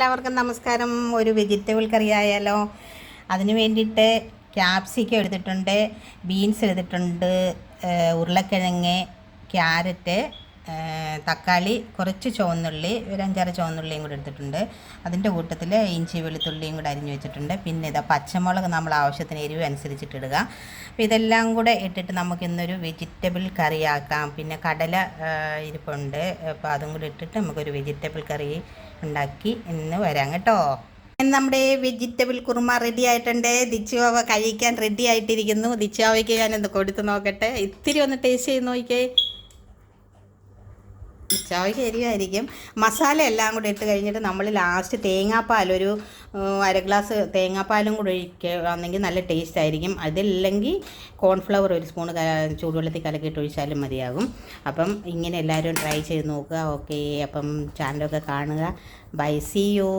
എല്ലാവർക്കും നമസ്കാരം. ഒരു വെജിറ്റബിൾ കറി ആയാലോ. അതിന് വേണ്ടിയിട്ട് ക്യാപ്സിക്കം എടുത്തിട്ടുണ്ട് ബീൻസ് എടുത്തിട്ടുണ്ട് ഉരുളക്കിഴങ്ങ് ക്യാരറ്റ് തക്കാളി കുറച്ച് ചുവന്നുള്ളി ഒരു അഞ്ചാറ് ചുവന്നുള്ളിയും കൂടെ എടുത്തിട്ടുണ്ട്. അതിന്റെ കൂട്ടത്തിൽ ഇഞ്ചി വെളുത്തുള്ളിയും കൂടി അരിഞ്ഞു വെച്ചിട്ടുണ്ട്. പിന്നെ ഇതാ പച്ചമുളക് നമ്മൾ ആവശ്യത്തിന് എരിവ് അനുസരിച്ചിട്ട് ഇടുക. അപ്പോൾ ഇതെല്ലാം കൂടെ ഇട്ടിട്ട് നമുക്ക് ഇന്നൊരു വെജിറ്റബിൾ കറി ആക്കാം. പിന്നെ കടല ഇരിപ്പുണ്ട്. അപ്പോൾ അതും കൂടി ഇട്ടിട്ട് നമുക്കൊരു വെജിറ്റബിൾ കറി ഉണ്ടാക്കി ഇന്ന് വരാം കേട്ടോ. നമ്മുടെ വെജിറ്റബിൾ കുറുമ റെഡി ആയിട്ടുണ്ട്. ദിച്ചുവാവ കഴിക്കാൻ റെഡി ആയിട്ടിരിക്കുന്നു. ദിച്ചുവാവയ്ക്ക് ഞാനൊന്ന് കൊടുത്ത് നോക്കട്ടെ. ഇത്തിരി ഒന്ന് ടേസ്റ്റ് ചെയ്ത് നോക്കിയേ ചാവയ്ക്ക് ശരിയായിരിക്കും മസാല എല്ലാം കൂടി ഇട്ട് കഴിഞ്ഞിട്ട് നമ്മൾ ലാസ്റ്റ് തേങ്ങാപ്പാൽ ഒരു അര ഗ്ലാസ് തേങ്ങാപ്പാലും കൂടി ഒഴിക്കുകയാണെങ്കിൽ നല്ല ടേസ്റ്റ് ആയിരിക്കും. അതില്ലെങ്കിൽ കോൺഫ്ലവർ ഒരു സ്പൂൺ ചൂടുവെള്ളത്തിൽ കലക്കിയിട്ട് ഒഴിച്ചാലും മതിയാകും. അപ്പം ഇങ്ങനെ എല്ലാവരും ട്രൈ ചെയ്ത് നോക്കുക. ഓക്കെ അപ്പം ചാനലൊക്കെ കാണുക. By C U